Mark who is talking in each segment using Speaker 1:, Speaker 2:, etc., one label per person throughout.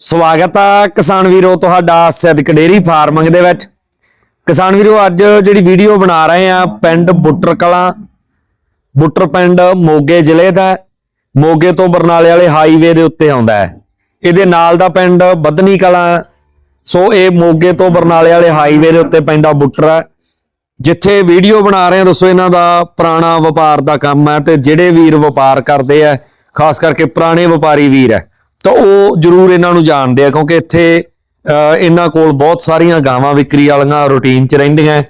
Speaker 1: ਸਵਾਗਤ ਆ ਕਿਸਾਨ ਵੀਰੋ, ਤੁਹਾਡਾ ਸਿੱਧਕ ਡੇਰੀ ਫਾਰਮਿੰਗ ਦੇ ਵਿੱਚ। ਕਿਸਾਨ ਵੀਰੋ, ਅੱਜ ਜਿਹੜੀ ਵੀਡੀਓ ਬਣਾ ਰਹੇ ਆ, ਪਿੰਡ ਬੁੱਟਰ ਕਲਾਂ, ਬੁੱਟਰ ਪਿੰਡ ਮੋਗੇ ਜ਼ਿਲ੍ਹੇ ਦਾ ਮੋਗੇ ਤੋਂ ਬਰਨਾਲੇ ਵਾਲੇ ਹਾਈਵੇ ਦੇ ਉੱਤੇ ਆਉਂਦਾ ਹੈ। ਇਹਦੇ ਨਾਲ ਦਾ ਪਿੰਡ ਬੱਧਨੀ ਕਲਾਂ ਸੋ ਇਹ ਮੋਗੇ ਤੋਂ ਬਰਨਾਲੇ ਵਾਲੇ ਹਾਈਵੇ ਦੇ ਉੱਤੇ ਪੈਂਦਾ ਬੁੱਟਰ ਹੈ। ਜਿੱਥੇ ਵੀਡੀਓ ਬਣਾ ਰਹੇ ਆ, ਦੱਸੋ ਇਹਨਾਂ ਦਾ ਪੁਰਾਣਾ ਵਪਾਰ ਦਾ ਕੰਮ ਹੈ ਤੇ ਜਿਹੜੇ ਵੀਰ ਵਪਾਰ ਕਰਦੇ ਆ, ਖਾਸ ਕਰਕੇ ਪੁਰਾਣੇ ਵਪਾਰੀ ਵੀਰ ਹੈ। ਤਾਂ ਉਹ ਜਰੂਰ ਇਹਨਾਂ ਨੂੰ ਜਾਣਦੇ ਆ, ਕਿਉਂਕਿ ਇੱਥੇ ਇਹਨਾਂ ਕੋਲ ਬਹੁਤ ਸਾਰੀਆਂ ਗਾਵਾਂ ਵਿਕਰੀ ਵਾਲੀਆਂ ਰੂਟੀਨ 'ਚ ਰਹਿੰਦੀਆਂ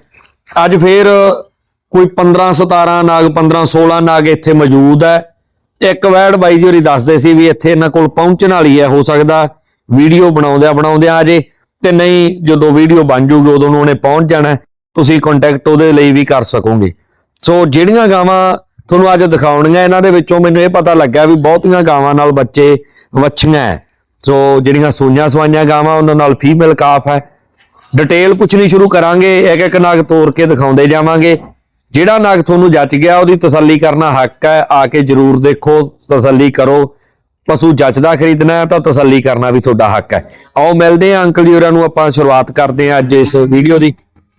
Speaker 1: ਅੱਜ ਫੇਰ ਕੋਈ 15 17 ਨਾਗ 15 16 ਨਾਗ ਇੱਥੇ ਮੌਜੂਦ ਹੈ ਇੱਕ ਵੈੜ ਬਾਈ ਜੀ ਹੋਰੀ ਦੱਸਦੇ ਸੀ ਵੀ ਇੱਥੇ ਇਹਨਾਂ ਕੋਲ ਪਹੁੰਚਣ ਵਾਲੀ ਹੈ ਹੋ ਸਕਦਾ ਵੀਡੀਓ ਬਣਾਉਂਦਿਆਂ ਬਣਾਉਂਦਿਆਂ ਆ ਜੇ, ਤੇ ਨਹੀਂ ਜਦੋਂ ਵੀਡੀਓ ਬਣ ਜੂਗੀ ਉਦੋਂ ਨੂੰ ਉਹਨੇ ਪਹੁੰਚ ਜਾਣਾ ਤੁਸੀਂ ਕੰਟੈਕਟ ਉਹਦੇ ਲਈ ਵੀ ਕਰ ਸਕੋਗੇ। ਸੋ ਜਿਹੜੀਆਂ ਗਾਵਾਂ ਤੁਹਾਨੂੰ ਅੱਜ ਦਿਖਾਉਣੀਆਂ ਇਹਨਾਂ ਦੇ ਵਿੱਚੋਂ ਮੈਨੂੰ ਇਹ ਪਤਾ ਲੱਗਾ ਵੀ ਬਹੁਤੀਆਂ ਗਾਵਾਂ ਨਾਲ ਬੱਚੇ ਵੱਛੀਆਂ ਹੈ। ਸੋ ਜਿਹੜੀਆਂ ਸੂਈਆਂ ਸਵਾਈਆਂ ਗਾਵਾਂ, ਉਹਨਾਂ ਨਾਲ ਫੀਮੇਲ ਕਾਫ ਹੈ। ਡਿਟੇਲ ਪੁੱਛਣੀ ਸ਼ੁਰੂ ਕਰਾਂਗੇ, ਇੱਕ ਇੱਕ ਨਾਗ ਤੋੜ ਕੇ ਦਿਖਾਉਂਦੇ ਜਾਵਾਂਗੇ। ਜਿਹੜਾ ਨਾਗ ਤੁਹਾਨੂੰ ਜੱਚ ਗਿਆ, ਉਹਦੀ ਤਸੱਲੀ ਕਰਨਾ ਹੱਕ ਹੈ। ਆ ਕੇ ਜਰੂਰ ਦੇਖੋ, ਤਸੱਲੀ ਕਰੋ। ਪਸ਼ੂ ਜੱਚਦਾ ਖਰੀਦਣਾ ਹੈ ਤਾਂ ਤਸੱਲੀ ਕਰਨਾ ਵੀ ਤੁਹਾਡਾ ਹੱਕ ਹੈ। ਆਓ ਮਿਲਦੇ ਹਾਂ ਅੰਕਲ ਜੀ ਹੋਰਾਂ ਨੂੰ, ਆਪਾਂ ਸ਼ੁਰੂਆਤ ਕਰਦੇ ਹਾਂ ਅੱਜ ਇਸ ਵੀਡੀਓ ਦੀ।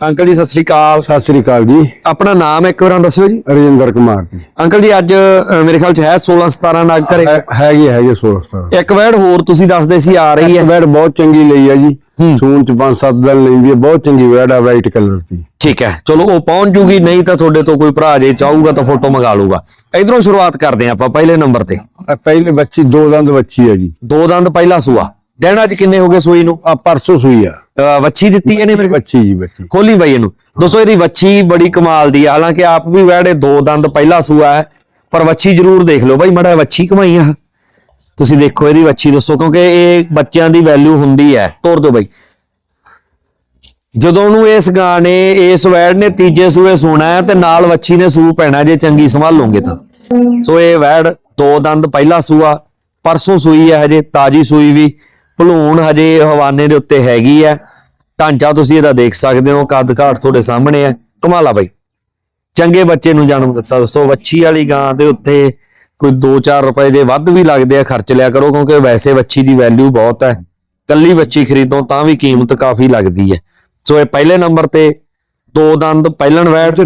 Speaker 1: ਅੰਕਲ ਜੀ ਸਤਿ ਸ੍ਰੀ ਅਕਾਲ।
Speaker 2: ਸਤਿ ਸ੍ਰੀ ਅਕਾਲ ਜੀ।
Speaker 1: ਆਪਣਾ ਨਾਮ ਇੱਕ ਵਾਰਾਂ ਦੱਸਿਓ ਜੀ।
Speaker 2: ਰਜਿੰਦਰ ਕੁਮਾਰ ਜੀ।
Speaker 1: ਅੰਕਲ ਜੀ ਅੱਜ ਅ, ਮੇਰੇ ਖਿਆਲ ਚ ਹੈ 16 17 ਨਾਗ ਘਰੇ।
Speaker 2: ਹੈ- ਹੈਗੇ ਹੈਗੇ 16 17
Speaker 1: ਇੱਕ ਵੈੜ ਹੋਰ ਤੁਸੀਂ ਦੱਸਦੇ ਸੀ ਆ ਰਹੀ ਹੈ।
Speaker 2: ਵੈੜ ਬਹੁਤ ਚੰਗੀ ਲਈ ਆ ਜੀ।
Speaker 1: ਹੂੰ।
Speaker 2: ਸੂਨ ਚ 5-7 ਦਿਨ ਲੈਂਦੀ ਹੈ ਬਹੁਤ ਚੰਗੀ ਵੈੜ ਆ ਵਾਈਟ ਕਲਰ ਦੀ।
Speaker 1: ਠੀਕ ਹੈ। ਚਲੋ ਉਹ ਪਹੁੰਚ ਜੂਗੀ ਨਹੀਂ ਤਾਂ ਤੁਹਾਡੇ ਤੋਂ ਕੋਈ ਭਰਾ ਜੇ ਚਾਹੂਗਾ ਤਾਂ ਫੋਟੋ ਮੰਗਾ ਲੂਗਾ। ਇਧਰੋਂ ਸ਼ੁਰੂਆਤ ਕਰਦੇ ਹਾਂ ਆਪਾਂ ਪਹਿਲੇ ਨੰਬਰ ਤੇ।
Speaker 2: ਪਹਿਲੇ ਬੱਚੀ ਦੋ ਦੰਦ ਬੱਚੀ ਆ ਜੀ।
Speaker 1: ਦੋ ਦੰਦ ਪਹਿਲਾ ਸੂਆ। ਦਿਨ ਅੱਜ ਕਿੰਨੇ ਹੋ ਗਏ ਸੂਈ ਨੂੰ?
Speaker 2: ਆ ਪਰਸੋਂ ਸੂਈ ਆ।
Speaker 1: ਵੱਛੀ ਦਿੱਤੀ ਇਹਨੇ ਮੇਰੇ ਕੋਲ?
Speaker 2: ਬੱਚੀ ਜੀ ਬੱਚੀ
Speaker 1: ਖੋਲੀ ਬਾਈ ਇਹਨੂੰ। ਦੋਸਤੋ ਇਹਦੀ ਵੱਛੀ ਬੜੀ ਕਮਾਲ ਦੀ ਹੈ ਹਾਲਾਂਕਿ ਆਪ ਵੀ ਵੈੜੇ ਦੋ ਦੰਦ ਪਹਿਲਾ ਸੂਆ ਹੈ ਪਰ ਵੱਛੀ ਜ਼ਰੂਰ ਦੇਖ ਲਓ। ਬਾਈ ਮੜਾ ਵੱਛੀ ਕਮਾਈ ਆ। ਤੁਸੀਂ ਦੇਖੋ ਇਹਦੀ ਵੱਛੀ ਦੱਸੋ ਕਿਉਂਕਿ ਇਹ ਬੱਚਿਆਂ ਦੀ ਵੈਲਿਊ ਹੁੰਦੀ ਹੈ। ਤੋਰ ਦਿਓ ਬਾਈ। ਜਦੋਂ ਨੂੰ ਇਸ ਗਾਂ ਨੇ ਇਸ ਵੈੜ ਨੇ ਤੀਜੇ ਸੂਏ ਸੋਣਾ ਹੈ ਤੇ ਨਾਲ ਵੱਛੀ ਨੇ ਸੂ ਪੈਣਾ ਜੇ ਚੰਗੀ ਸੰਭਾਲੋਗੇ ਤਾਂ। ਸੋ ਇਹ ਵੈੜ ਦੋ ਦੰਦ ਪਹਿਲਾ ਸੂਆ ਪਰਸੋਂ ਸੂਈ ਹੈ ਹਜੇ ਤਾਜੀ ਸੂਈ ਵੀ। ਭਲੂਣ ਹਜੇ ਹਵਾਨੇ ਦੇ ਉੱਤੇ ਹੈਗੀ ਹੈ ਢਾਂਚਾ ਤੁਸੀਂ ਇਹਦਾ ਦੇਖ ਸਕਦੇ ਹੋ ਕੱਦ ਘਾਟ ਤੁਹਾਡੇ ਸਾਹਮਣੇ ਹੈ ਕਮਾਲਾ ਬਾਈ। ਚੰਗੇ ਬੱਚੇ ਨੂੰ ਜਨਮ ਦਿੱਤਾ ਦੋਸਤੋ ਵੱਛੀ ਵਾਲੀ ਗਾਂ ਦੇ ਉੱਤੇ ਕੋਈ 2-4 ਰੁਪਏ ਦੇ ਵੱਧ ਵੀ ਲੱਗਦੇ ਆ ਖਰਚ ਲਿਆ ਕਰੋ ਕਿਉਂਕਿ ਵੈਸੇ ਵੱਛੀ ਦੀ ਵੈਲਿਊ ਬਹੁਤ ਹੈ। ਕੱਲੀ ਵੱਛੀ ਖਰੀਦੋ ਤਾਂ ਵੀ ਕੀਮਤ ਕਾਫੀ ਲੱਗਦੀ ਹੈ। ਸੋ ਇਹ ਪਹਿਲੇ ਨੰਬਰ ਤੇ ਦੋ ਦੰਦ ਪਹਿਲਣ ਵੈੜ।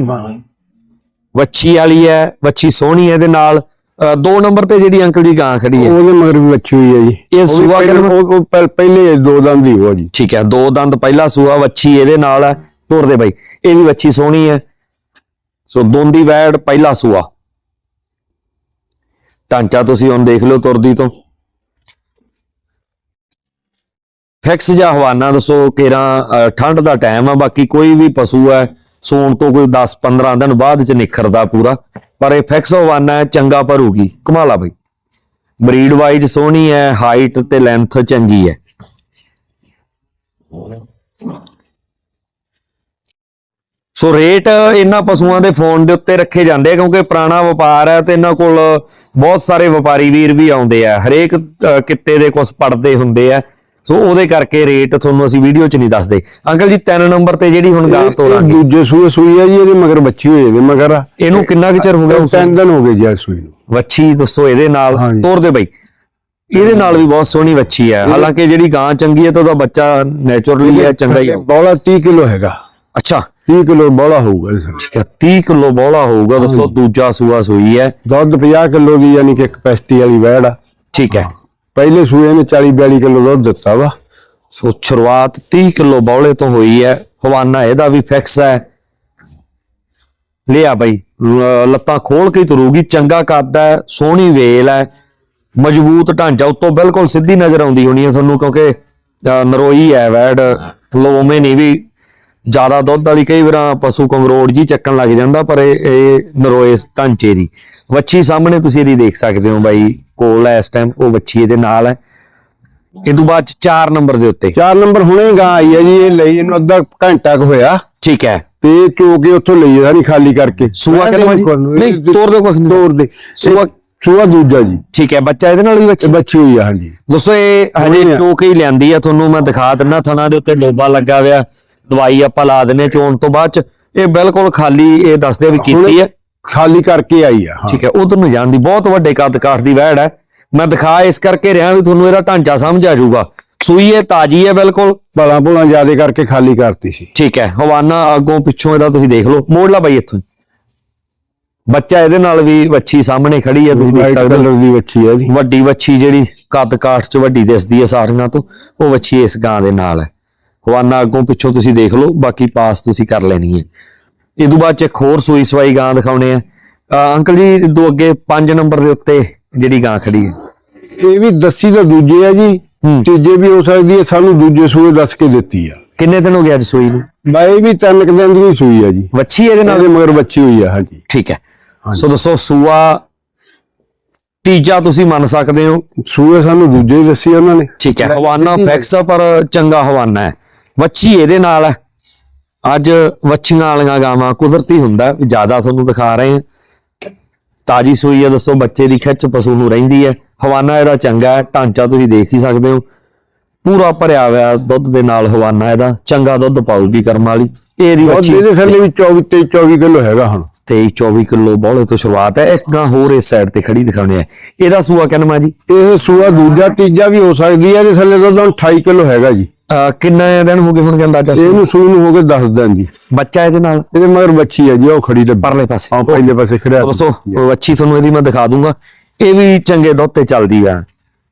Speaker 1: ਵੱਛੀ ਵਾਲੀ ਹੈ ਵੱਛੀ ਸੋਹਣੀ ਹੈ ਇਹਦੇ ਨਾਲ। ਦੋ ਨੰਬਰ ਤੇ ਜਿਹੜੀ ਅੰਕਲ ਦੀ ਗਾਂ ਖੜੀ ਹੈ।
Speaker 2: ਉਹਦੇ ਮਗਰ ਵੀ ਬੱਚੀ ਹੋਈ ਆ ਜੀ।
Speaker 1: ਇਹ ਸੂਆ
Speaker 2: ਪਹਿ- ਪਹਿਲੇ ਦੋ ਦੰਦ ਹੀ ਹੋ ਜੀ।
Speaker 1: ਠੀਕ ਹੈ ਦੋ ਦੰਦ ਪਹਿਲਾ ਸੂਆ ਵੱਛੀ ਇਹਦੇ ਨਾਲ ਹੈ। ਤੋਰ ਦੇ ਬਾਈ ਇਹ ਵੀ ਵੱਛੀ ਸੋਹਣੀ ਹੈ। ਸੋ ਦੋਂਦੀ ਵੈੜ ਪਹਿਲਾ ਸੂਆ। ਢਾਂਚਾ ਤੁਸੀਂ ਹੁਣ ਦੇਖ ਲਓ ਤੁਰਦੀ ਤੋਂ। ਫਿਕਸ ਜਾਂ ਹਵਾਨਾ ਦੱਸੋ ਕੇਰਾ ਠੰਡ ਦਾ ਟਾਈਮ ਆ ਬਾਕੀ ਕੋਈ ਵੀ ਪਸ਼ੂ ਹੈ ਸੌਣ ਤੋਂ ਕੋਈ 10 15 ਦਿਨ ਬਾਅਦ ਚ ਨਿਖਰਦਾ ਪੂਰਾ, ਪਰ ਇਹ ਫਿਕਸ ਹਵਾਨਾ ਚੰਗਾ ਭਰੂਗੀ। ਕਮਾਲਾ ਬਈ। ਬਰੀਡ ਵਾਈਜ਼ ਸੋਹਣੀ ਹੈ ਹਾਈਟ ਤੇ ਲੈਂਥ ਚੰਗੀ ਹੈ। ਸੋ ਰੇਟ ਇਹਨਾਂ ਪਸ਼ੂਆਂ ਦੇ ਫੋਨ ਦੇ ਉੱਤੇ ਰੱਖੇ ਜਾਂਦੇ ਆ, ਕਿਉਂਕਿ ਪੁਰਾਣਾ ਵਪਾਰ ਹੈ ਤੇ ਇਹਨਾਂ ਕੋਲ ਬਹੁਤ ਸਾਰੇ ਵਪਾਰੀ ਵੀਰ ਵੀ ਆਉਂਦੇ ਆ। ਹਰੇਕ ਕਿੱਤੇ ਦੇ ਕੁਝ ਪੜਦੇ ਹੁੰਦੇ ਆ। ਸੋ ਉਹਦੇ ਕਰਕੇ ਰੇਟ ਤੁਹਾਨੂੰ ਅਸੀਂ ਵੀਡੀਓ 'ਚ ਨਹੀਂ ਦੱਸਦੇ। ਅੰਕਲ ਜੀ 3 ਨੰਬਰ ਤੇ ਜਿਹੜੀ ਹੁਣ ਗਾਂ ਤੋਰਾਂਗੇ।
Speaker 2: ਦੂਜੇ ਸੂਏ ਸੂਈ ਆ ਜੀ ਇਹਦੇ ਮਗਰ ਬੱਚੀ ਹੋਈ ਇਹਦੇ ਮਗਰ
Speaker 1: ਇਹਨੂੰ ਕਿੰਨਾ ਕੁ ਚਿਰ ਹੋ ਗਿਆ ਉਸ
Speaker 2: ਦਿਨ ਹੋ ਗਏ ਜੀ ਇਸ ਸੂਈ ਨੂੰ।
Speaker 1: ਵੱਛੀ ਦੱਸੋ ਇਹਦੇ ਨਾਲ।
Speaker 2: ਹਾਂਜੀ।
Speaker 1: ਤੋਰ ਦੇ ਬਈ। ਇਹਦੇ ਨਾਲ ਵੀ ਬਹੁਤ ਸੋਹਣੀ ਵੱਛੀ ਹੈ ਹਾਲਾਂਕਿ ਜਿਹੜੀ ਗਾਂ ਚੰਗੀ ਹੈ ਤਾਂ ਉਹਦਾ ਬੱਚਾ ਨੇਚਰਲੀ ਹੈ ਚੰਗਾ ਹੀ ਹੈ
Speaker 2: ਬੌਲਾ 30 ਕਿਲੋ ਹੈਗਾ।
Speaker 1: ਅੱਛਾ।
Speaker 2: 30 ਕਿਲੋ ਬੌਲਾ ਹੋਊਗਾ
Speaker 1: ਠੀਕ ਹੈ 30 ਕਿਲੋ ਬੋਲਾ ਹੋਊਗਾ ਦੋਸਤੋ ਦੂਜਾ ਸੂਆ ਸੂਈ ਹੈ।
Speaker 2: ਦੁੱਧ 50 ਕਿਲੋ ਦੀ ਯਾਨੀ ਕਿ ਇੱਕ ਵਾਲੀ ਵੈੜ ਆ।
Speaker 1: ਠੀਕ ਹੈ।
Speaker 2: ਪਹਿਲੇ ਸੂਏ ਨੇ 40 42 ਕਿਲੋ ਦੁੱਧ ਦਿੱਤਾ ਵਾ।
Speaker 1: ਸੋ ਸ਼ੁਰੂਆਤ 30 ਕਿਲੋ ਬੌਲੇ ਤੋਂ ਹੋਈ ਹੈ ਹਵਾਨਾ ਇਹਦਾ ਵੀ ਫਿਕਸ ਹੈ ਲਿਆ ਬਈ ਲੱਤਾਂ ਖੋਲ ਕੇ ਤੁਰੂਗੀ ਚੰਗਾ ਕੱਦ ਹੈ ਸੋਹਣੀ ਵੇਲ ਹੈ ਮਜ਼ਬੂਤ ਢਾਂਚਾ ਉੱਤੋਂ ਬਿਲਕੁਲ ਸਿੱਧੀ ਨਜ਼ਰ ਆਉਂਦੀ ਹੋਣੀ ਹੈ ਤੁਹਾਨੂੰ ਕਿਉਂਕਿ ਅ, ਨਰੋਈ ਹੈ ਵੈੜ। ਲੋਵੇਂ ਨਹੀਂ ਵੀ ਜ਼ਿਆਦਾ ਦੁੱਧ ਵਾਲੀ ਕਈ ਵਾਰਾਂ ਪਸ਼ੂ ਕੰਗਰੋੜ ਜੀ ਚੱਕਣ ਲੱਗ ਜਾਂਦਾ ਪਰ ਇਹ ਨਰੋਏ ਢਾਂਚੇ ਦੀ। ਵੱਛੀ ਸਾਹਮਣੇ ਤੁਸੀਂ ਇਹਦੀ ਦੇਖ ਸਕਦੇ ਹੋ ਬਾਈ ਕੋਲ ਹੈ ਇਸ ਟਾਈਮ ਉਹ ਵੱਛੀ ਇਹਦੇ ਨਾਲ ਹੈ। ਇਹ ਤੋਂ ਬਾਅਦ 4 ਨੰਬਰ ਦੇ ਉੱਤੇ।
Speaker 2: 4 ਨੰਬਰ ਹੁਣੇ ਗਾਂ ਆਈ ਹੈ ਜੀ ਇਹ ਲਈ ਇਹਨੂੰ ਅੱਧਾ ਘੰਟਾ ਕੁ ਹੋਇਆ।
Speaker 1: ਠੀਕ ਹੈ।
Speaker 2: ਤੇ ਇਹ ਚੋ ਕੇ ਉੱਥੋਂ ਲਈ ਸਾਰੀ ਖਾਲੀ ਕਰਕੇ।
Speaker 1: ਸੂਆ ਕਿੰਨਾ ਜੀ? ਨਹੀਂ ਤੋੜ ਦੇ ਕੁਛ ਨਹੀਂ।
Speaker 2: ਤੋੜ ਦੇ।
Speaker 1: ਸੂਆ
Speaker 2: ਸੂਆ ਦੂਜਾ ਜੀ।
Speaker 1: ਠੀਕ ਹੈ ਬੱਚਾ ਇਹਦੇ ਨਾਲ ਵੀ ਬੱਚੀ
Speaker 2: ਬੱਚੀ ਹੋਈ ਆ ਹਾਂਜੀ।
Speaker 1: ਦੋਸਤੋ ਇਹ ਹਜੇ। ਚੋਕ ਹੀ ਲਿਆਂਦੀ ਆ ਤੁਹਾਨੂੰ ਮੈਂ ਦਿਖਾ ਦਿੰਨਾ ਥਣਾ ਦੇ ਉੱਤੇ ਲੋਬਾ ਲੱਗਾ ਹੋਇਆ। ਦਵਾਈ ਆਪਾਂ ਲਾ ਦਿੰਨੇ ਚੋਣ ਤੋਂ ਬਾਅਦ ਚ। ਇਹ ਬਿਲਕੁਲ ਖਾਲੀ ਇਹ ਦੱਸਦੇ ਵੀ ਕੀਤੀ ਹੈ।
Speaker 2: ਖਾਲੀ ਕਰਕੇ ਆਈ ਆ
Speaker 1: ਠੀਕ ਹੈ ਉਧਰ ਨੂੰ ਜਾਂਦੀ ਬਹੁਤ ਵੱਡੇ ਕੱਦ ਕਾਠ ਦੀ ਵਹਿੜ ਹੈ। ਮੈਂ ਦਿਖਾ ਇਸ ਕਰਕੇ ਰਿਹਾ ਵੀ ਤੁਹਾਨੂੰ ਇਹਦਾ ਢਾਂਚਾ ਸਮਝ ਆ ਜਾਊਗਾ। ਸੂਈ ਹੈ ਤਾਜੀ ਹੈ ਬਿਲਕੁਲ।
Speaker 2: ਭਲਾ ਭੁਲਾ ਜਿਆਦੇ ਕਰਕੇ ਖਾਲੀ ਕਰਤੀ ਸੀ।
Speaker 1: ਠੀਕ ਹੈ ਹਵਾਨਾ ਅੱਗੋਂ ਪਿੱਛੋਂ ਇਹਦਾ ਤੁਸੀਂ ਦੇਖ ਲਓ। ਮੋੜ ਲਾ ਬਾਈ ਇੱਥੋਂ ਬੱਚਾ ਇਹਦੇ ਨਾਲ ਵੀ ਵੱਛੀ ਸਾਹਮਣੇ ਖੜੀ ਹੈ ਤੁਸੀਂ ਦੇਖ ਸਕਦੇ ਹੋ।
Speaker 2: ਦੀ ਬੱਚੀ ਹੈ ਜੀ
Speaker 1: ਵੱਡੀ ਵੱਛੀ ਜਿਹੜੀ ਕੱਦ ਕਾਠ ਚ ਵੱਡੀ ਦਿਸਦੀ ਹੈ ਸਾਰੀਆਂ ਤੋਂ ਉਹ ਵੱਛੀ ਇਸ ਗਾਂ ਦੇ ਨਾਲ ਹੈ। ਹਵਾਨਾ ਅੱਗੋਂ ਪਿੱਛੋਂ ਤੁਸੀਂ ਦੇਖ ਲਓ ਬਾਕੀ ਪਾਸ ਤੁਸੀਂ ਕਰ ਲੈਣੀ ਹੈ। ਇਹ ਤੋਂ ਬਾਅਦ ਚ ਇੱਕ ਹੋਰ ਸੂਈ ਸਵਾਈ ਗਾਂ ਦਿਖਾਉਣੇ ਆ। ਅੰਕਲ ਜੀ ਦੋ ਅੱਗੇ 5 ਨੰਬਰ ਦੇ ਉੱਤੇ ਜਿਹੜੀ ਗਾਂ ਖੜੀ ਹੈ।
Speaker 2: ਇਹ ਵੀ ਦੱਸੀ ਤਾਂ ਦੂਜੇ ਆ ਜੀ। ਤੀਜੇ ਵੀ ਹੋ ਸਕਦੀ ਹੈ ਸਾਨੂੰ ਦੂਜੇ ਸੂਏ ਦੱਸ ਕੇ ਦਿੱਤੀ ਆ।
Speaker 1: ਕਿੰਨੇ ਦਿਨ ਹੋ ਗਏ ਅੱਜ ਸੂਈ ਨੂੰ?
Speaker 2: ਬਾਈ ਵੀ ਤਿੰਨ ਕੁ ਦਿਨ ਦੀ ਸੂਈ ਆ ਜੀ।
Speaker 1: ਵੱਛੀ ਇਹਦੇ ਨਾਲ?
Speaker 2: ਮਗਰ ਬੱਚੀ ਹੋਈ ਆ ਹਾਂਜੀ।
Speaker 1: ਠੀਕ ਹੈ। ਸੋ ਦੋਸਤੋ ਸੂਆ ਤੀਜਾ ਤੁਸੀਂ ਮੰਨ ਸਕਦੇ ਹੋ।
Speaker 2: ਸੂਏ ਸਾਨੂੰ ਦੂਜੇ ਦੱਸੀ ਉਹਨਾਂ ਨੇ।
Speaker 1: ਠੀਕ ਹੈ ਹਵਾਨਾ ਫਿਕਸ ਪਰ ਚੰਗਾ ਹਵਾਨਾ ਹੈ। ਵੱਛੀ ਇਹਦੇ ਨਾਲ ਹੈ। ਅੱਜ ਵੱਛੀਆਂ ਵਾਲੀਆਂ ਗਾਵਾਂ ਕੁਦਰਤੀ ਹੁੰਦਾ ਜ਼ਿਆਦਾ ਤੁਹਾਨੂੰ ਦਿਖਾ ਰਹੇ ਹਾਂ। ਤਾਜੀ ਸੂਈ ਹੈ ਦੱਸੋ ਬੱਚੇ ਦੀ ਖਿੱਚ ਪਸ਼ੂ ਨੂੰ ਰਹਿੰਦੀ ਹੈ। ਹਵਾਨਾ ਇਹਦਾ ਚੰਗਾ ਹੈ ਢਾਂਚਾ ਤੁਸੀਂ ਦੇਖ ਹੀ ਸਕਦੇ ਹੋ। ਪੂਰਾ ਭਰਿਆ ਹੋਇਆ ਦੁੱਧ ਦੇ ਨਾਲ ਹਵਾਨਾ ਇਹਦਾ ਚੰਗਾ ਦੁੱਧ ਪਾਊਗੀ ਕਰਮ ਵਾਲੀ। ਇਹਦੀ ਵੱਛੀ
Speaker 2: ਇਹਦੇ ਥੱਲੇ ਵੀ 24 ਤੇ 24 ਕਿਲੋ ਹੈਗਾ ਹੁਣ।
Speaker 1: 23 24 ਕਿਲੋ ਬੌਲੇ ਤੋਂ ਸ਼ੁਰੂਆਤ ਹੈ। ਇੱਕ ਗਾਂ ਹੋਰ ਇਸ ਸਾਈਡ ਤੇ ਖੜੀ ਦਿਖਾਉਣੇ ਹੈ ਇਹਦਾ ਸੂਆ ਕਿੰਨਾ ਜੀ?
Speaker 2: ਇਹ ਸੂਆ ਦੂਜਾ ਤੀਜਾ ਵੀ ਹੋ ਸਕਦੀ ਹੈ। ਇਹਦੇ ਥੱਲੇ ਦੁੱਧ ਹੁਣ 28 ਕਿਲੋ ਹੈਗਾ ਜੀ।
Speaker 1: ਅਹ ਕਿੰਨੇ ਦਿਨ ਹੋ ਗਏ ਹੁਣ ਕਹਿੰਦਾ ਅੰਦਾਜ਼ਾ?
Speaker 2: ਇਹਨੂੰ ਸੂਈ ਨੂੰ ਹੋ ਗਏ 10 ਦਿਨ ਜੀ।
Speaker 1: ਬੱਚਾ ਇਹਦੇ ਨਾਲ?
Speaker 2: ਇਹਦੇ ਮਗਰ ਬੱਚੀ ਹੈ ਜੀ ਉਹ ਖੜੀ ਲੱਭਰ
Speaker 1: ਪਰਲੇ ਪਾਸੇ।
Speaker 2: ਹਾਂ ਪਹਿਲੇ ਪਾਸੇ ਖੜਿਆ
Speaker 1: ਦੋਸਤੋ ਉਹ ਅੱਛੀ ਤੁਹਾਨੂੰ ਇਹਦੀ ਮੈਂ ਦਿਖਾ ਦੂੰਗਾ। ਇਹ ਵੀ ਚੰਗੇ ਦੁੱਧ ਤੇ ਚੱਲਦੀ ਆ।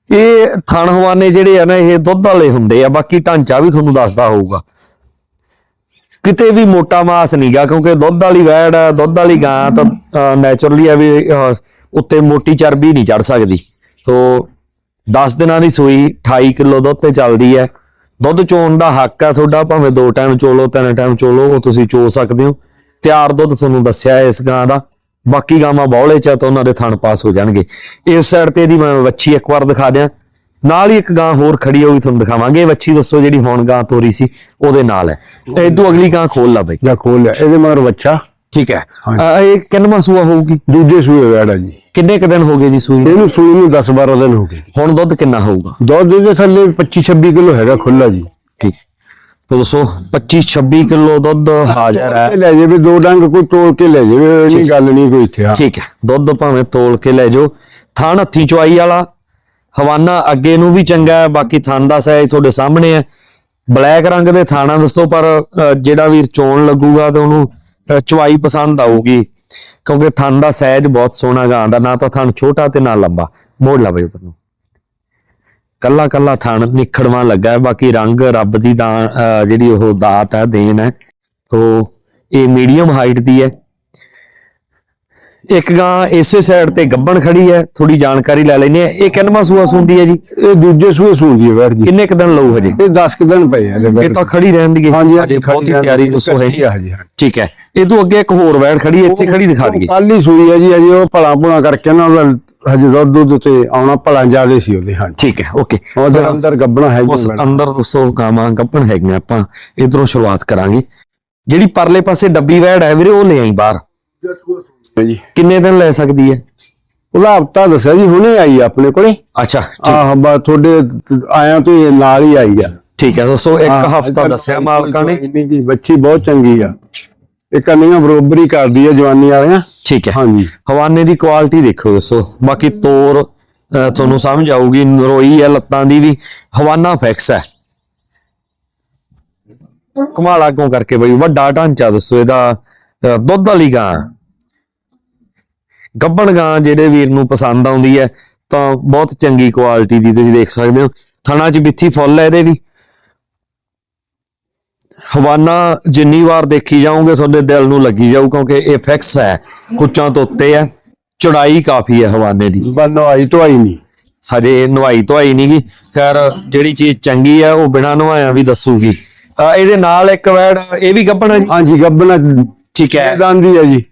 Speaker 1: ਇਹ ਥਣ ਹਵਾਨੇ ਜਿਹੜੇ ਆ ਨਾ ਇਹ ਦੁੱਧ ਵਾਲੇ ਹੁੰਦੇ ਆ ਬਾਕੀ ਢਾਂਚਾ ਵੀ ਤੁਹਾਨੂੰ ਦੱਸਦਾ ਹੋਊਗਾ। ਕਿਤੇ ਵੀ ਮੋਟਾ ਮਾਸ ਨਹੀਂਗਾ ਕਿਉਂਕਿ ਦੁੱਧ ਵਾਲੀ ਵੈੜ ਆ ਦੁੱਧ ਵਾਲੀ ਗਾਂ ਤਾਂ ਨੇਚਰਲੀ ਆ ਵੀ ਅਹ, ਉੱਤੇ ਮੋਟੀ ਚਰਬੀ ਨਹੀਂ ਚੜ ਸਕਦੀ। ਸੋ 10 ਦਿਨਾਂ ਦੀ ਸੂਈ 28 ਕਿਲੋ ਦੁੱਧ ਤੇ ਚੱਲਦੀ ਹੈ ਦੁੱਧ ਚੋਣ ਦਾ ਹੱਕ ਆ ਤੁਹਾਡਾ ਭਾਵੇਂ ਦੋ ਟਾਈਮ ਚੋਲੋ ਤਿੰਨ ਟਾਈਮ ਚੋਲੋ ਉਹ ਤੁਸੀਂ ਚੋ ਸਕਦੇ ਹੋ। ਤਿਆਰ ਦੁੱਧ ਤੁਹਾਨੂੰ ਦੱਸਿਆ ਹੈ ਇਸ ਗਾਂ ਦਾ। ਬਾਕੀ ਗਾਵਾਂ ਬੌਲੇ ਚ ਤਾਂ ਉਹਨਾਂ ਦੇ ਥਣ ਪਾਸ ਹੋ ਜਾਣਗੇ। ਇਸ ਸਾਈਡ ਤੇ ਇਹਦੀ ਮੈਂ ਵੱਛੀ ਇੱਕ ਵਾਰ ਦਿਖਾ ਦਿਆਂ। ਨਾਲ ਹੀ ਇੱਕ ਗਾਂ ਹੋਰ ਖੜੀ ਹੋਈ ਤੁਹਾਨੂੰ ਦਿਖਾਵਾਂਗੇ। ਵੱਛੀ ਦੱਸੋ ਜਿਹੜੀ ਹੁਣ ਗਾਂ ਤੋਰੀ ਸੀ ਉਹਦੇ ਨਾਲ ਹੈ। ਇਹ ਤੋਂ ਅਗਲੀ ਗਾਂ ਖੋਲ ਲਾ ਬਈ।
Speaker 2: ਜਾਂ ਖੋਲ ਲਿਆ। ਇਹਦੇ ਮਗਰ ਬੱਚਾ
Speaker 1: ਠੀਕ ਹੈ। ਅਹ ਇਹ ਕਿੰਨਵਾਂ ਸੂਆ ਹੋਊਗੀ?
Speaker 2: ਦੂਜੇ ਸੂਏ ਵੈੜਾ ਜੀ।
Speaker 1: ਕਿੰਨੇ ਕ ਦਿਨ ਹੋ ਗਏ ਜੀ ਸੂਈ ਨੂੰ?
Speaker 2: ਇਹਨੂੰ ਸੂਈ ਨੂੰ 10 12 ਦਿਨ ਹੋ ਗਏ
Speaker 1: ਹੁਣ ਦੁੱਧ ਕਿੰਨਾ ਹੋਊਗਾ?
Speaker 2: ਦੁੱਧ ਇਹਦੇ ਥੱਲੇ 25 26 ਕਿਲੋ ਹੈਗਾ ਖੁੱਲਾ ਜੀ।
Speaker 1: ਠੀਕ। ਤਾਂ ਦੋਸਤੋ 25 26 ਕਿਲੋ ਦੁੱਧ ਹਾਜ਼ਰ ਹੈ।
Speaker 2: ਇਹ ਲੈ ਜਾਵੇ ਦੋ ਡੰਗ ਕੋਈ ਤੋੜ ਕੇ ਲੈ ਜਾਵੇ ਇਹ ਨਹੀਂ ਗੱਲ ਨਹੀਂ ਕੋਈ ਇੱਥੇ ਆ
Speaker 1: ਠੀਕ ਹੈ। ਦੁੱਧ ਭਾਵੇਂ ਤੋਲ ਕੇ ਲੈ ਜਾਓ। ਥਣ ਹੱਥੀ ਚੁਆਈ ਵਾਲਾ ਹਵਾਨਾ ਅੱਗੇ ਨੂੰ ਵੀ ਚੰਗਾ ਹੈ ਬਾਕੀ ਥਣ ਦਾ ਸਾਈਜ਼ ਤੁਹਾਡੇ ਸਾਹਮਣੇ ਹੈ। ਬਲੈਕ ਰੰਗ ਦੇ ਥਾਣਾ ਦੱਸੋ ਪਰ ਅ, ਜਿਹੜਾ ਵੀਰ ਚੋਣ ਲੱਗੂਗਾ ਤੇ ਉਹਨੂੰ ਅ, ਪਸੰਦ ਆਊਗੀ ਕਿਉਂਕਿ ਥਣ ਦਾ ਸਾਈਜ਼ ਬਹੁਤ ਸੋਹਣਾ ਗਾਂ ਦਾ ਨਾ ਤਾਂ ਥਣ ਛੋਟਾ ਤੇ ਨਾ ਲੰਬਾ। ਮੋੜ ਲਾ ਬਈ ਉਧਰ ਨੂੰ ਕੱਲਾ ਕੱਲਾ ਥਣ ਨਿਖੜਵਾ ਲੱਗਾ ਬਾਕੀ ਰੰਗ ਰੱਬ ਦੀ ਦਾਨ ਜਿਹੜੀ ਉਹ ਦਾਤ ਹੈ ਦੇਣ ਹੈ ਉਹ ਇਹ ਮੀਡੀਅਮ ਹਾਈਟ ਦੀ ਹੈ। ਇੱਕ ਗਾਂ ਇਸੇ ਸਾਈਡ ਤੇ ਗੱਬਣ ਖੜੀ ਹੈ ਥੋੜੀ ਜਾਣਕਾਰੀ ਲੈ ਲੈਨੇ ਆ ਇਹ ਕਿੰਨਵਾਂ ਸੂਆ ਸੁੰਦੀ ਹੈ ਜੀ?
Speaker 2: ਇਹ ਦੂਜੇ ਸੂਏ ਸੂੰਦੀ ਹੈ ਵੈੜ ਜੀ।
Speaker 1: ਕਿੰਨੇ ਕ ਦਿਨ ਲਊ ਹਜੇ?
Speaker 2: ਇਹ 10 ਕੁ ਦਿਨ ਪਏ ਆ
Speaker 1: ਇਹ ਤਾਂ ਖੜੀ ਰਹਿਣ ਦੀ
Speaker 2: ਹਾਂਜੀ
Speaker 1: ਹਜੇ ਬਹੁਤੀ ਤਿਆਰੀ ਦੱਸੋ ਹੈ
Speaker 2: ਜੀ ਹਾਂਜੀ ਹਾਂਜੀ।
Speaker 1: ਠੀਕ ਹੈ। ਇਹ ਤੋਂ ਅੱਗੇ ਇੱਕ ਹੋਰ ਵੈੜ ਖੜੀ ਹੈ, ਇੱਥੇ ਖੜੀ ਦਿਖਾ ਦਈਏ।
Speaker 2: ਕੱਲ ਹੀ ਸੂਈ ਹੈ ਜੀ ਅਜੇ ਉਹ ਭਲਾ ਭੁਲਾ ਕਰਕੇ ਨਾ ਉਹਦਾ ਹਜੇ ਦੁੱਧ ਦੁੱਧ ਤੇ ਆਉਣਾ ਭਲਾ ਜ਼ਿਆਦੇ ਸੀ ਉਹਦੇ ਹਾਂਜੀ।
Speaker 1: ਠੀਕ ਹੈ ਓਕੇ।
Speaker 2: ਉਹਦੇ ਅੰਦਰ ਗੱਬਣਾ ਹੈ
Speaker 1: ਉਸ
Speaker 2: ਜੀ
Speaker 1: ਅੰਦਰ ਦੋਸਤੋ ਗਾਵਾਂ ਗੱਭਣ ਹੈਗੀਆਂ ਆਪਾਂ ਇਧਰੋਂ ਸ਼ੁਰੂਆਤ ਕਰਾਂਗੇ। ਜਿਹੜੀ ਪਰਲੇ ਪਾਸੇ ਡੱਬੀ ਵੈੜ ਹੈ ਵੀਰੇ ਉਹ ਲੈ ਆਈ ਬਾਹਰ।
Speaker 2: ਜੀ
Speaker 1: ਕਿੰਨੇ ਦਿਨ ਲੈ ਸਕਦੀ ਹੈ?
Speaker 2: ਉਹਦਾ ਹਫਤਾ ਦੱਸਿਆ ਜੀ ਹੁਣੇ ਆਈ ਆ ਆਪਣੇ ਕੋਲੇ।
Speaker 1: ਅੱਛਾ
Speaker 2: ਆਹ ਬਾ ਤੁਹਾਡੇ ਆਇਆ ਤੋਂ ਇਹ ਨਾਲ ਹੀ ਆਈ ਆ।
Speaker 1: ਠੀਕ ਹੈ ਦੋਸਤੋ ਇੱਕ
Speaker 2: ਹਾਂ,
Speaker 1: ਹਫਤਾ ਦੱਸਿਆ ਮਾਲਕਾਂ ਨੇ।
Speaker 2: ਇੰਨੀ ਜੀ ਬੱਚੀ ਬਹੁਤ ਚੰਗੀ ਆ। ਇਹ ਕੰਨੀਆਂ ਬਰੋਬਰੀ ਕਰਦੀ ਆ ਜਵਾਨੀ ਵਾਲਿਆਂ।
Speaker 1: ਠੀਕ ਹੈ।
Speaker 2: ਹਾਂਜੀ।
Speaker 1: ਹਵਾਨੇ ਦੀ ਕੁਆਲਿਟੀ ਦੇਖੋ ਦੋਸਤੋ ਬਾਕੀ ਤੋਰ ਤੁਹਾਨੂੰ ਸਮਝ ਆਊਗੀ ਨਰੋਈ ਹੈ ਲੱਤਾਂ ਦੀ ਵੀ। ਹਵਾਨਾ ਫਿਕਸ ਹੈ। ਕਮਾਲ ਅੱਗੋਂ ਕਰਕੇ ਬਈ? ਵੱਡਾ ਢਾਂਚਾ ਦੱਸੋ ਇਹਦਾ। ਦੁੱਧ ਵਾਲੀ ਗਾਂ। ਗੱਬਣ ਗਾਂ ਜਿਹੜੇ ਵੀਰ ਨੂੰ ਪਸੰਦ ਆਉਂਦੀ ਹੈ ਤਾਂ ਬਹੁਤ ਚੰਗੀ ਕੁਆਲਿਟੀ ਦੀ ਤੁਸੀਂ ਦੇਖ ਸਕਦੇ ਹੋ। ਥਣਾ 'ਚ ਬਿੱਥੀ ਫੁੱਲ ਹੈ ਇਹਦੇ ਵੀ। ਹਵਾਨਾ ਜਿੰਨੀ ਵਾਰ ਦੇਖੀ ਜਾਓਗੇ ਤੁਹਾਡੇ ਦਿਲ ਨੂੰ ਲੱਗੀ ਜਾਊ ਕਿਉਂਕਿ ਇਹ ਫਿਕਸ ਹੈ। ਕੁੱਚਾਂ ਤੋਂ ਉੱਤੇ ਹੈ। ਚੌੜਾਈ ਕਾਫੀ ਹੈ ਹਵਾਨੇ ਦੀ।
Speaker 2: ਬੰਨੋ ਆਈ ਤੋਂ ਆਈ ਨਹੀਂ।
Speaker 1: ਹਜੇ ਨਵਾਈ ਧਵਾਈ ਨਹੀਂਗੀ ਖੈਰ ਜਿਹੜੀ ਚੀਜ਼ ਚੰਗੀ ਹੈ ਉਹ ਬਿਨਾਂ ਨਵਾਇਆ ਵੀ ਦੱਸੂਗੀ। ਅਹ ਇਹਦੇ ਨਾਲ ਇੱਕ ਵੈੜ ਇਹ ਵੀ ਗੱਭਣ ਹੈ ਜੀ?
Speaker 2: ਹਾਂਜੀ ਗੱਬਣਾ
Speaker 1: ਠੀਕ ਹੈ।
Speaker 2: ਦੰਦੀ ਆ ਜੀ।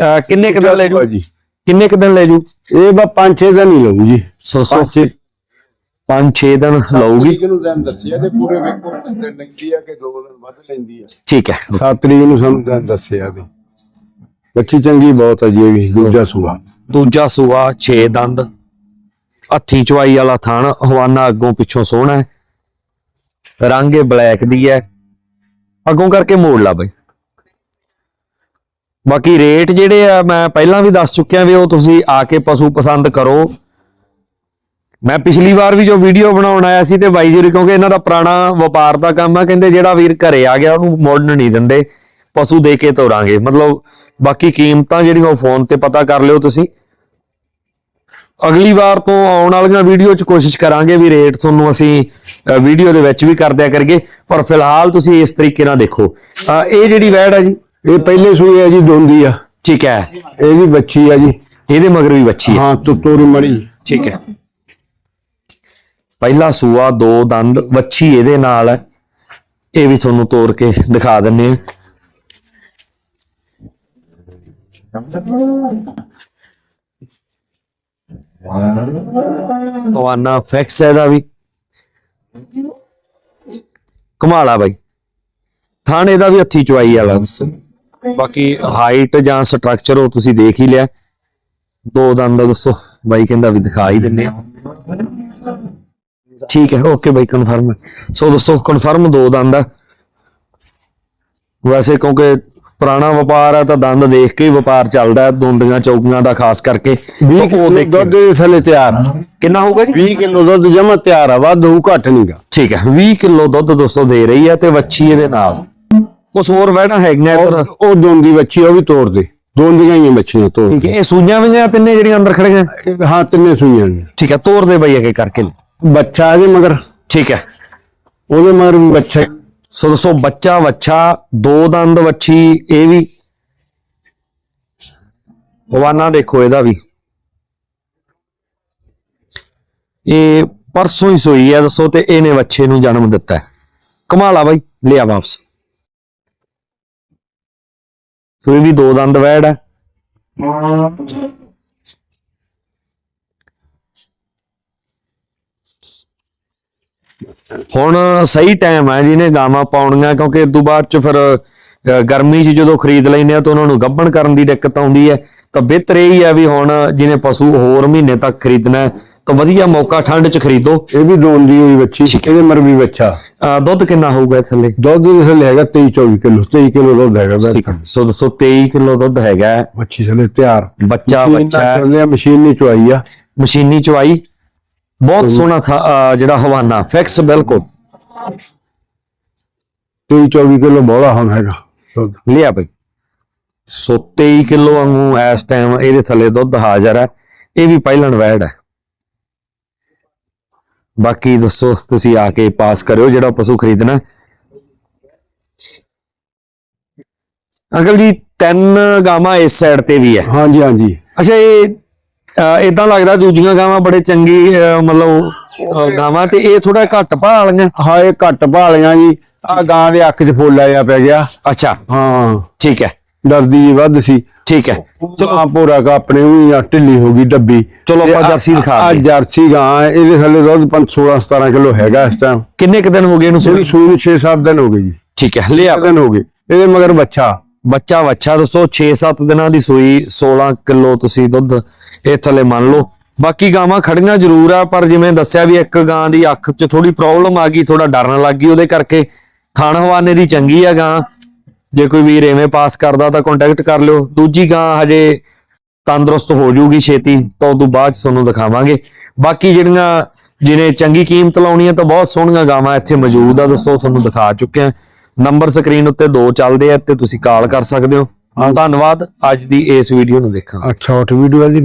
Speaker 1: ਅਹ ਕਿੰਨੇ ਕੁ ਦਿਨ ਲੈ ਜੂ?
Speaker 2: ਜੀ
Speaker 1: ਕਿੰਨੇ ਕੁ ਦਿਨ ਲੈ ਜੂ?
Speaker 2: ਇਹ ਬਾ 5-6 ਦਿਨ ਹੀ ਲਊ ਜੀ।
Speaker 1: ਸੋ ਸੋ
Speaker 2: ਪੰਜ ਛੇ।
Speaker 1: 5-6 ਦਿਨ ਲਊਗੀ।
Speaker 2: ਨੂੰ ਦਿਨ ਦੱਸਿਆ ਤੇ ਪੂਰੇ ਵੇਖੋ ਦਿਨ ਲੈਂਦੀ ਆ ਕਿ ਦੋ ਦਿਨ ਵੱਧ ਲੈਂਦੀ ਆ।
Speaker 1: ਠੀਕ ਹੈ।
Speaker 2: 7 ਤਰੀਕ ਨੂੰ ਸਾਨੂੰ ਦਿਨ ਦੱਸਿਆ ਵੀ। ਬੱਚੀ ਚੰਗੀ ਬਹੁਤ ਆ ਜੀ ਇਹ ਵੀ ਦੂਜਾ ਸੂਆ।
Speaker 1: ਦੂਜਾ ਸੂਆ 6 ਦੰਦ। ਹੱਥੀ ਚਵਾਈ ਵਾਲਾ ਥਣ ਹਵਾਨਾ ਅੱਗੋਂ ਪਿੱਛੋਂ ਸੋਹਣਾ ਹੈ। ਰੰਗ ਇਹ ਬਲੈਕ ਦੀ ਹੈ। ਅੱਗੋਂ ਕਰਕੇ ਮੋੜ ਲਾ ਬਈ। ਬਾਕੀ ਰੇਟ ਜਿਹੜੇ ਆ, ਮੈਂ ਪਹਿਲਾਂ ਵੀ ਦੱਸ ਚੁੱਕਿਆ ਵੀ ਉਹ ਤੁਸੀਂ ਆ ਕੇ ਪਸ਼ੂ ਪਸੰਦ ਕਰੋ। ਮੈਂ ਪਿਛਲੀ ਵਾਰ ਵੀ ਜੋ ਵੀਡੀਓ ਬਣਾਉਣ ਆਇਆ ਸੀ ਤੇ ਬਾਈ ਜੀ ਕਿਉਂਕਿ ਇਹਨਾਂ ਦਾ ਪੁਰਾਣਾ ਵਪਾਰ ਦਾ ਕੰਮ ਆ, ਕਹਿੰਦੇ ਜਿਹੜਾ ਵੀਰ ਘਰੇ ਆ ਗਿਆ, ਉਹਨੂੰ ਮੁੱਲ ਨਹੀਂ ਦਿੰਦੇ, ਪਸ਼ੂ ਦੇ ਕੇ ਤੋਰਾਂਗੇ। ਮਤਲਬ ਬਾਕੀ ਕੀਮਤਾਂ ਜਿਹੜੀਆਂ ਉਹ ਫੋਨ ਤੇ ਪਤਾ ਕਰ ਲਿਓ ਤੁਸੀਂ। ਅਗਲੀ ਵਾਰ ਤੋਂ ਆਉਣ ਵਾਲੀਆਂ ਵੀਡੀਓ 'ਚ ਕੋਸ਼ਿਸ਼ ਕਰਾਂਗੇ ਵੀ ਰੇਟ ਤੁਹਾਨੂੰ ਅਸੀਂ ਵੀਡੀਓ ਦੇ ਵਿੱਚ ਵੀ ਕਰ ਦਿਆ ਕਰੀਏ, ਪਰ ਫਿਲਹਾਲ ਤੁਸੀਂ ਇਸ ਤਰੀਕੇ ਨਾਲ ਦੇਖੋ। ਇਹ ਜਿਹੜੀ ਵੈੜ ਹੈ ਜੀ
Speaker 2: ਇਹ ਪਹਿਲੇ ਸੂਈ ਹੈ ਜੀ ਦੋਂਦੀ ਆ।
Speaker 1: ਠੀਕ ਹੈ।
Speaker 2: ਇਹਦੀ ਬੱਚੀ ਆ ਜੀ।
Speaker 1: ਇਹਦੇ ਮਗਰ ਵੀ ਬੱਚੀ ਹੈ।
Speaker 2: ਹਾਂ ਤੁਤੋਰੀ ਮੜੀ।
Speaker 1: ਠੀਕ ਹੈ। ਪਹਿਲਾ ਸੂਆ ਦੋ ਦੰਦ ਵੱਛੀ ਇਹਦੇ ਨਾਲ ਹੈ। ਇਹ ਵੀ ਤੁਹਾਨੂੰ ਤੋੜ ਕੇ ਦਿਖਾ ਦਿੰਨੇ ਆ ਹਵਾਨਾ ਫਿਕਸ ਹੈ ਇਹਦਾ ਵੀ। ਕਮਾਲਾ ਬਾਈ। ਥਾਣੇ ਦਾ ਵੀ ਹੱਥੀ ਚਵਾਈ ਵਾਲਾ। ਬਾਕੀ ਹਾਈਟ ਜਾਂ ਸਟਰਕਚਰ ਉਹ ਤੁਸੀਂ ਦੇਖ ਹੀ ਲਿਆ। ਦੋ ਦੰਦ ਦਾ ਦੱਸੋ ਬਾਈ ਕਹਿੰਦਾ ਵੀ ਦਿਖਾ ਹੀ ਦਿੰਨੇ ਆ। ਠੀਕ ਹੈ ਓਕੇ ਬਾਈ ਕਨਫਰਮ ਸੋ ਦੋਸਤੋ ਕਨਫਰਮ ਦੋ ਦੰਦ ਆ। ਵੈਸੇ ਕਿਉਂਕਿ ਪੁਰਾਣਾ ਵਪਾਰ ਹੈ ਤਾਂ ਦੰਦ ਦੇਖ ਕੇ ਹੀ ਵਪਾਰ ਚੱਲਦਾ ਹੈ ਦੋਂਦੀਆਂ ਚੌਕੀਆਂ ਦਾ ਖਾਸ ਕਰਕੇ।
Speaker 2: 20
Speaker 1: ਤਾਂ ਉਹ
Speaker 2: ਕਿਲੋ ਦੁੱਧ ਦੇ ਥੱਲੇ ਤਿਆਰ ਆ।
Speaker 1: ਕਿੰਨਾ ਹੋਊਗਾ ਜੀ?
Speaker 2: 20 ਕਿਲੋ ਦੁੱਧ ਜਮਾ ਤਿਆਰ ਆ ਵੱਧ ਘੱਟ ਨਹੀਂਗਾ
Speaker 1: ਠੀਕ ਹੈ 20 ਕਿਲੋ ਦੁੱਧ ਦੋਸਤੋ ਦੇ ਰਹੀ ਹੈ ਤੇ ਵੱਛੀ ਇਹਦੇ ਨਾਲ। ਕੁਝ ਹੋਰ ਵਹਿਣਾ ਹੈਗੀਆਂ ਇੱਧਰ।
Speaker 2: ਉਹ ਦੋਂਦੀ ਬੱਚੀ ਆ, ਉਹ ਵੀ ਤੋੜ ਦੇ। ਦੋਂਦੀਆਂ ਹੀ ਆ ਬੱਚੀਆਂ ਤੋੜ
Speaker 1: ਠੀਕ ਹੈ ਇਹ ਸੂਈਆਂ ਵੀ ਆ ਤਿੰਨੇ ਜਿਹੜੀਆਂ ਅੰਦਰ ਖੜੀਆਂ
Speaker 2: ਹਾਂ ਤਿੰਨੇ ਸੂਈਆਂ ਨੇ।
Speaker 1: ਠੀਕ ਹੈ ਤੋੜ ਦੇ ਬਈ ਅੱਗੇ ਕਰਕੇ।
Speaker 2: ਬੱਚਾ ਇਹਦੇ ਮਗਰ।
Speaker 1: ਠੀਕ ਹੈ।
Speaker 2: ਉਹਦੇ ਮਗਰ ਵੀ ਬੱਚਾ
Speaker 1: ਸੋ ਦੋਸਤੋ ਬੱਚਾ ਵੱਛਾ ਦੋ ਦੰਦ ਵੱਛੀ ਇਹ ਵੀ? ਹਵਾਨਾ ਦੇਖੋ ਇਹਦਾ ਵੀ। ਇਹ ਪਰਸੋਂ ਹੀ ਸੋਈ ਹੈ ਦੱਸੋ ਤੇ ਇਹਨੇ ਵੱਛੇ ਨੂੰ ਜਨਮ ਦਿੱਤਾ ਹੈ। ਕਮਾਲਾ ਬਾਈ ਲਿਆ ਵਾਪਸ। ਸੋ ਇਹ ਵੀ ਦੋ ਦੰਦ ਵੈੜ। ਹੈ ਹੁਣ ਸਹੀ ਟਾਈਮ ਹੈ ਜਿਹਨੇ ਗਾਵਾਂ ਪਾਉਣੀਆਂ, ਕਿਉਂਕਿ ਇਦੋਂ ਬਾਅਦ ਚ ਫਿਰ ਗਰਮੀ 'ਚ ਜਦੋਂ ਖਰੀਦ ਲੈਂਦੇ ਆ ਤਾਂ ਉਹਨਾਂ ਨੂੰ ਗੱਭਣ ਕਰਨ ਦੀ ਦਿੱਕਤ ਆਉਂਦੀ ਹੈ। ਤਾਂ ਬਿਹਤਰ ਇਹ ਹੀ ਹੈ ਵੀ ਹੁਣ ਜਿਹਨੇ ਪਸ਼ੂ ਹੋਰ ਮਹੀਨੇ ਤੱਕ ਖਰੀਦਣਾ ਤਾਂ ਵਧੀਆ ਮੌਕਾ ਠੰਡ 'ਚ ਖਰੀਦੋ।
Speaker 2: ਇਹ ਵੀ ਦੋਂਦੀ ਹੋਈ ਬੱਚੀ ਇਹਦੇ ਮਗਰ ਵੀ ਬੱਚਾ।
Speaker 1: ਦੁੱਧ ਕਿੰਨਾ ਹੋਊਗਾ ਥੱਲੇ?
Speaker 2: ਦੁੱਧ ਦੇ ਥੱਲੇ ਹੈਗਾ 23 24 ਕਿਲੋ 23 ਕਿਲੋ ਦੁੱਧ ਹੈਗਾ
Speaker 1: ਸੋ ਦੋਸਤੋ 23 ਕਿਲੋ ਦੁੱਧ ਹੈਗਾ।
Speaker 2: ਬੱਚੀ ਥੱਲੇ ਤਿਆਰ।
Speaker 1: ਬੱਚਾ ਬੱਚਾ
Speaker 2: ਨਾਲ ਚੱਲਦੇ ਆ ਮਸ਼ੀਨ ਨਹੀਂ ਚੁਆਈ ਆ।
Speaker 1: ਮਸ਼ੀਨੀ ਚਵਾਈ ਬਹੁਤ ਸੋਹਣਾ ਜਿਹੜਾ ਹਵਾਨਾ ਫਿਕਸ ਬਿਲਕੁਲ।
Speaker 2: 23 24 ਕਿਲੋ ਬੋਲਾ ਹੁਣ ਹੈਗਾ।
Speaker 1: ਲਿਆ ਬਈ। ਸੋ 23 ਕਿਲੋ ਵਾਂਗੂ ਇਸ ਟਾਈਮ ਇਹਦੇ ਥੱਲੇ ਦੁੱਧ ਹਾਜ਼ਰ ਹੈ। ਇਹ ਵੀ ਪਹਿਲਣ ਵੈੜ ਹੈ। ਬਾਕੀ ਦੱਸੋ ਤੁਸੀਂ ਆ ਕੇ ਪਾਸ ਕਰਿਓ ਜਿਹੜਾ ਪਸ਼ੂ ਖਰੀਦਣਾ। ਅੰਕਲ ਜੀ ਤਿੰਨ ਗਾਵਾਂ ਇਸ ਸਾਈਡ ਤੇ ਵੀ ਹੈ।
Speaker 2: ਹਾਂਜੀ ਹਾਂਜੀ।
Speaker 1: ਅੱਛਾ ਇਹ ਇਦਾਂ ਲੱਗਦਾ ਦੂਜੀਆਂ ਗਾਵਾਂ ਬੜੇ ਚੰਗੀ ਮਤਲਬ ਗਾਵਾਂ ਤੇ ਇਹ ਥੋੜਾ ਘੱਟ ਭਾਅ ਵਾਲੀਆਂ।
Speaker 2: ਹਾਂ ਇਹ ਘੱਟ ਭਾਲੀਆਂ ਜੀ। ਆ ਗਾਂ ਦੇ ਅੱਖ 'ਚ ਫੋਲਾ ਜਿਹਾ ਪੈ ਗਿਆ।
Speaker 1: ਅੱਛਾ।
Speaker 2: ਹਾਂ।
Speaker 1: ਠੀਕ ਹੈ।
Speaker 2: ਡਰਦੀ ਜੀ ਵੱਧ ਸੀ।
Speaker 1: ਠੀਕ ਹੈ।
Speaker 2: ਚਲੋ। ਪੂਰਾ ਕਾ ਆਪਣੇ ਵੀ ਆ ਢਿੱਲੀ ਹੋ ਗਈ ਡੱਬੀ।
Speaker 1: ਚਲੋ ਆਪਾਂ
Speaker 2: ਆ-
Speaker 1: ਜਰਸੀ ਦਿਖਾ
Speaker 2: ਆ। ਜਰਸੀ ਗਾਂ ਇਹਦੇ ਥੱਲੇ ਦੁੱਧ 5 16 17 ਕਿਲੋ ਹੈਗਾ ਇਸ ਟਾਈਮ
Speaker 1: ਕਿੰਨੇ ਕੁ ਦਿਨ ਹੋ ਗਏ ਇਹਨੂੰ ਸੂਈ?
Speaker 2: ਸੂਈ ਨੂੰ 6-7 ਦਿਨ ਹੋ ਗਏ ਜੀ।
Speaker 1: ਠੀਕ ਹੈ ਲਿਆ।
Speaker 2: 7 ਦਿਨ ਹੋ ਗਏ। ਇਹਦੇ ਮਗਰ ਬੱਚਾ।
Speaker 1: ਬੱਚਾ ਵੱਛਾ ਦੱਸੋ 6-7 ਦਿਨਾਂ ਦੀ ਸੂਈ 16 ਕਿਲੋ ਤੁਸੀਂ ਦੁੱਧ ਇਹ ਥੱਲੇ ਮੰਨ ਲਓ। ਬਾਕੀ ਗਾਵਾਂ ਖੜੀਆਂ ਜ਼ਰੂਰ ਆ ਪਰ ਜਿਵੇਂ ਦੱਸਿਆ ਵੀ ਇੱਕ ਗਾਂ ਦੀ ਅੱਖ 'ਚ ਥੋੜੀ ਪ੍ਰੋਬਲਮ ਆ ਗਈ ਥੋੜਾ ਡਰਨ ਲੱਗ ਗਈ ਉਹਦੇ ਕਰਕੇ ਥਣ ਹਵਾਨੇ ਦੀ ਚੰਗੀ ਆ ਗਾਂ। ਜੇ ਕੋਈ ਵੀਰ ਐਵੇਂ ਪਾਸ ਕਰਦਾ ਤਾਂ ਕੰਟੈਕਟ ਕਰ ਲਿਓ। ਦੂਜੀ ਗਾਂ ਹਜੇ ਤੰਦਰੁਸਤ ਹੋ ਜਾਊਗੀ ਛੇਤੀ ਤਾਂ ਉਦੋਂ ਬਾਅਦ ਤੁਹਾਨੂੰ ਦਿਖਾਵਾਂਗੇ। ਬਾਕੀ ਜਿਹੜੀਆਂ ਜਿਹਨੇ ਚੰਗੀ ਕੀਮਤ ਲਾਉਣੀ ਹੈ ਤਾਂ ਬਹੁਤ ਸੋਹਣੀਆਂ ਗਾਵਾਂ ਇੱਥੇ ਮੌਜੂਦ ਆ। ਦੱਸੋ ਤੁਹਾਨੂੰ ਦਿਖਾ ਚੁੱਕੇ ਆ। ਨੰਬਰ ਸਕਰੀਨ ਉੱਤੇ ਦੋ ਚੱਲਦੇ ਆ ਤੇ ਤੁਸੀਂ ਕਾਲ ਕਰ ਸਕਦੇ ਹੋ। ਧੰਨਵਾਦ। ਅੱਜ ਦੀ ਇਸ ਵੀਡੀਓ ਨੂੰ ਦੇਖਣ ਲਈ।
Speaker 2: ਆ ਸ਼ਾਰਟ ਵੀਡੀਓ ਦੀ